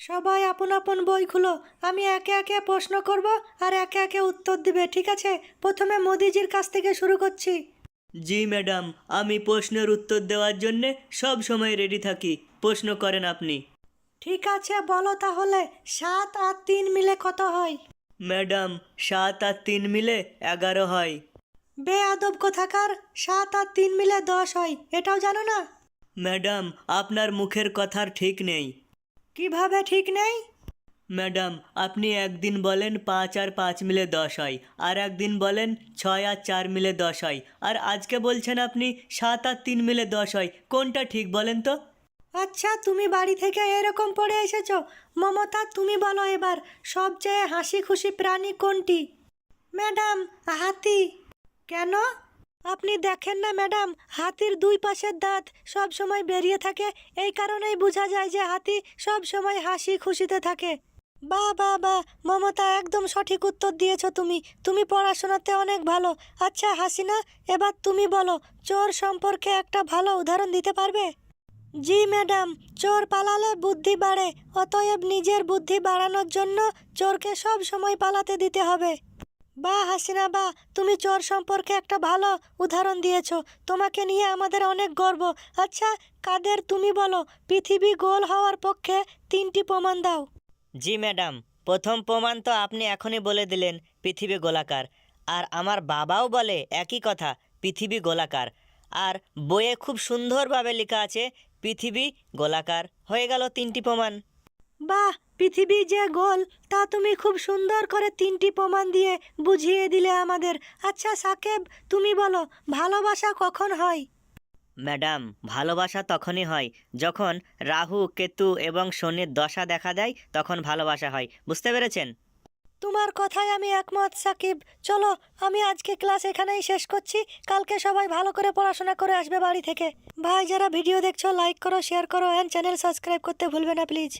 সবাই আপন আপন বই খুলো। আমি একে একে প্রশ্ন করব আর একে একে উত্তর দিবে ঠিক আছে? প্রথমে মোদিজির কাছ থেকে শুরু করছি। জি ম্যাডাম আমি প্রশ্নের উত্তর দেওয়ার জন্যে সব সময় রেডি থাকি। প্রশ্ন করেন আপনি। ঠিক আছে বলো তাহলে সাত আর তিন মিলে কত হয়? ম্যাডাম সাত আর তিন মিলে এগারো হয়। বে আদব কোথাকার সাত আর তিন মিলে দশ হয়। এটাও জানো না? ম্যাডাম আপনার মুখের কথার ঠিক নেই। কীভাবে ঠিক নেই? ম্যাডাম আপনি একদিন বলেন পাঁচ আর পাঁচ মিলে দশ হয় আর একদিন বলেন ছয় আর চার মিলে দশ হয় আর আজকে বলছেন আপনি সাত আর তিন মিলে দশ হয় কোনটা ঠিক বলেন তো? আচ্ছা তুমি বাড়ি থেকে এরকম পড়ে এসেছ। মমতা তুমি বলো এবার সবচেয়ে হাসি খুশি প্রাণী কোনটি? ম্যাডাম হাতি। কেন? আপনি দেখেন না, ম্যাডাম, হাতির দুই পাশের দাঁত সব সময় বেরিয়ে থাকে। এই কারণেই বোঝা যায় যে হাতি সব সময় হাসি খুশিতে থাকে। বাহ বাহ বাহ, মমতা, একদম সঠিক উত্তর দিয়েছ তুমি। তুমি পড়াশোনাতে অনেক ভালো। আচ্ছা হাসিনা, এবার তুমি বলো, চোর সম্পর্কে একটা ভালো উদাহরণ দিতে পারবে? জি, ম্যাডাম, চোর পালালে বুদ্ধি বাড়ে, অতএব নিজের বুদ্ধি বাড়ানোর জন্য চোরকে সব সময় পালাতে দিতে হবে। বাহ হাসিনা বাহ তুমি চোর সম্পর্কে একটা ভালো উদাহরণ দিয়েছ। তোমাকে নিয়ে আমাদের অনেক গর্ব। আচ্ছা কাদের তুমি বলো? পৃথিবী গোল হওয়ার পক্ষে তিনটি প্রমাণ দাও। জি ম্যাডাম প্রথম প্রমাণ তো আপনি এখনই বলে দিলেন পৃথিবী গোলাকার। আর আমার বাবাও বলে একই কথা পৃথিবী গোলাকার। আর বইয়ে খুব সুন্দরভাবে লেখা আছে পৃথিবী গোলাকার। হয়ে গেল তিনটি প্রমাণ। বাহ পৃথিবী যে গোল তা তুমি খুব সুন্দর করে তিনটি প্রমাণ দিয়ে বুঝিয়ে দিলে আমাদের। আচ্ছা সাকেব তুমি বলো ভালোবাসা কখন হয়? ম্যাডাম ভালোবাসা তখনই হয় যখন রাহু কেতু এবং শনির দশা দেখা দেয় তখন ভালোবাসা হয়। বুঝতে পেরেছেন? তোমার কথায় আমি একমত সাকিব। চলো আমি আজকে ক্লাস এখানেই শেষ করছি। কালকে সবাই ভালো করে পড়াশোনা করে আসবে বাড়ি থেকে। ভাই যারা ভিডিও দেখছ লাইক করো শেয়ার করো অ্যান্ড চ্যানেল সাবস্ক্রাইব করতে ভুলবে না প্লিজ